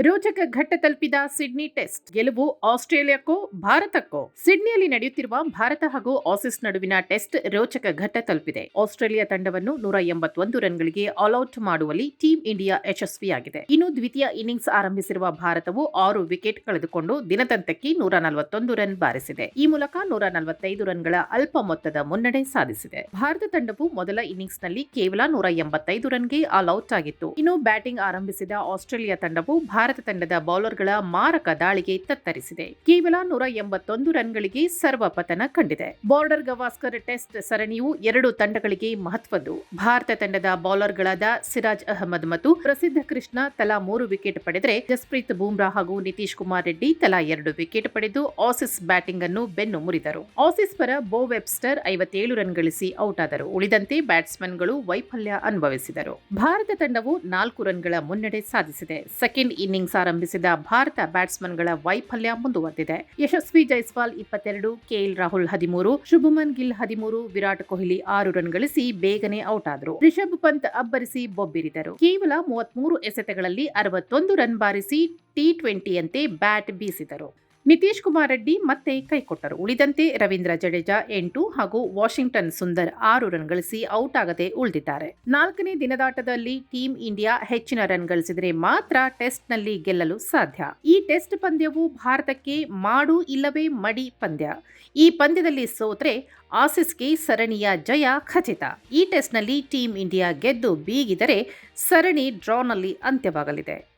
ರೋಚಕ ಘಟ್ಟ ತಲುಪಿದ ಸಿಡ್ನಿ ಟೆಸ್ಟ್. ಗೆಲುವು ಆಸ್ಟ್ರೇಲಿಯಾಕ್ಕೋ ಭಾರತಕ್ಕೂ. ಸಿಡ್ನಿಯಲ್ಲಿ ನಡೆಯುತ್ತಿರುವ ಭಾರತ ಹಾಗೂ ಆಸಿಸ್ ನಡುವಿನ ಟೆಸ್ಟ್ ರೋಚಕ ಘಟ್ಟ ತಲುಪಿದೆ. ಆಸ್ಟ್ರೇಲಿಯಾ ತಂಡವನ್ನು ನೂರ ಎಂಬತ್ತೊಂದು ರನ್ಗಳಿಗೆ ಆಲ್ಔಟ್ ಮಾಡುವಲ್ಲಿ ಟೀಂ ಇಂಡಿಯಾ ಯಶಸ್ವಿಯಾಗಿದೆ. ಇನ್ನು ದ್ವಿತೀಯ ಇನ್ನಿಂಗ್ಸ್ ಆರಂಭಿಸಿರುವ ಭಾರತವು ಆರು ವಿಕೆಟ್ ಕಳೆದುಕೊಂಡು ದಿನದಂತಕ್ಕೆ ನೂರ ನಲವತ್ತೊಂದು ರನ್ ಬಾರಿಸಿದೆ. ಈ ಮೂಲಕ ನೂರ ನಲವತ್ತೈದು ರನ್ಗಳ ಅಲ್ಪ ಮೊತ್ತದ ಮುನ್ನಡೆ ಸಾಧಿಸಿದೆ. ಭಾರತ ತಂಡವು ಮೊದಲ ಇನ್ನಿಂಗ್ಸ್ನಲ್ಲಿ ಕೇವಲ ನೂರ ಎಂಬತ್ತೈದು ರನ್ಗೆ ಆಲ್ಔಟ್ ಆಗಿತ್ತು. ಇನ್ನು ಬ್ಯಾಟಿಂಗ್ ಆರಂಭಿಸಿದ ಆಸ್ಟ್ರೇಲಿಯಾ ತಂಡವು ಭಾರತ ತಂಡದ ಬೌಲರ್ಗಳ ಮಾರಕ ದಾಳಿಗೆ ತತ್ತರಿಸಿದೆ. ಕೇವಲ ನೂರ ಎಂಬತ್ತೊಂದು ರನ್ಗಳಿಗೆ ಸರ್ವಪತನ ಕಂಡಿದೆ. ಬಾರ್ಡರ್ ಗವಾಸ್ಕರ್ ಟೆಸ್ಟ್ ಸರಣಿಯು ಎರಡು ತಂಡಗಳಿಗೆ ಮಹತ್ವದ್ದು. ಭಾರತ ತಂಡದ ಬೌಲರ್ಗಳಾದ ಸಿರಾಜ್ ಅಹಮದ್ ಮತ್ತು ಪ್ರಸಿದ್ಧ ಕೃಷ್ಣ ತಲಾ ಮೂರು ವಿಕೆಟ್ ಪಡೆದರೆ ಜಸ್ಪ್ರೀತ್ ಬೂಮ್ರಾ ಹಾಗೂ ನಿತೀಶ್ ಕುಮಾರ್ ರೆಡ್ಡಿ ತಲಾ ಎರಡು ವಿಕೆಟ್ ಪಡೆದು ಆಸಿಸ್ ಬ್ಯಾಟಿಂಗ್ ಅನ್ನು ಬೆನ್ನು ಮುರಿದರು. ಆಸಿಸ್ ಪರ ಬೋ ವೆಬ್ಸ್ಟರ್ ಐವತ್ತೇಳು ರನ್ ಗಳಿಸಿ ಔಟ್ ಆದರು ಉಳಿದಂತೆ ಬ್ಯಾಟ್ಸ್ಮನ್ಗಳು ವೈಫಲ್ಯ ಅನುಭವಿಸಿದರು. ಭಾರತ ತಂಡವು ನಾಲ್ಕು ರನ್ಗಳ ಮುನ್ನಡೆ ಸಾಧಿಸಿದೆ. ಸೆಕೆಂಡ್ ಇನ್ನಿಂಗ್ಸ್ ಆರಂಭಿಸಿದ ಭಾರತ ಬ್ಯಾಟ್ಸ್ಮನ್ಗಳ ವೈಫಲ್ಯ ಮುಂದುವರೆದಿದೆ. ಯಶಸ್ವಿ ಜೈಸ್ವಾಲ್ ಇಪ್ಪತ್ತೆರಡು ಕೆಎಲ್ ರಾಹುಲ್ ಹದಿಮೂರು, ಶುಭಮನ್ ಗಿಲ್ ಹದಿಮೂರು, ವಿರಾಟ್ ಕೊಹ್ಲಿ ಆರು ರನ್ ಗಳಿಸಿ ಬೇಗನೆ ಔಟ್ ಆದರು. ರಿಷಬ್ ಪಂತ್ ಅಬ್ಬರಿಸಿ ಬೊಬ್ಬಿರಿದರು. ಕೇವಲ ಮೂವತ್ಮೂರು ಎಸೆತಗಳಲ್ಲಿ ಅರವತ್ತೊಂದು ರನ್ ಬಾರಿಸಿ ಟಿ ಟ್ವೆಂಟಿಯಂತೆ ಬ್ಯಾಟ್ ಬೀಸಿದರು. ನಿತೀಶ್ ಕುಮಾರ್ ರೆಡ್ಡಿ ಮತ್ತೆ ಕೈಕೊಟ್ಟರು ಉಳಿದಂತೆ ರವೀಂದ್ರ ಜಡೇಜಾ ಎಂಟು ಹಾಗೂ ವಾಷಿಂಗ್ಟನ್ ಸುಂದರ್ ಆರು ರನ್ ಗಳಿಸಿ ಔಟ್ ಆಗದೆ ಉಳಿದಿದ್ದಾರೆ. ನಾಲ್ಕನೇ ದಿನದಾಟದಲ್ಲಿ ಟೀಂ ಇಂಡಿಯಾ ಹೆಚ್ಚಿನ ರನ್ ಗಳಿಸಿದರೆ ಮಾತ್ರ ಟೆಸ್ಟ್ನಲ್ಲಿ ಗೆಲ್ಲಲು ಸಾಧ್ಯ. ಈ ಟೆಸ್ಟ್ ಪಂದ್ಯವು ಭಾರತಕ್ಕೆ ಮಾಡು ಇಲ್ಲವೇ ಮಡಿ ಪಂದ್ಯ. ಈ ಪಂದ್ಯದಲ್ಲಿ ಸೋತ್ರೆ ಆಸಿಸ್ಗೆ ಸರಣಿಯ ಜಯ ಖಚಿತ. ಈ ಟೆಸ್ಟ್ನಲ್ಲಿ ಟೀಂ ಇಂಡಿಯಾ ಗೆದ್ದು ಬೀಗಿದರೆ ಸರಣಿ ಡ್ರಾನಲ್ಲಿ ಅಂತ್ಯವಾಗಲಿದೆ.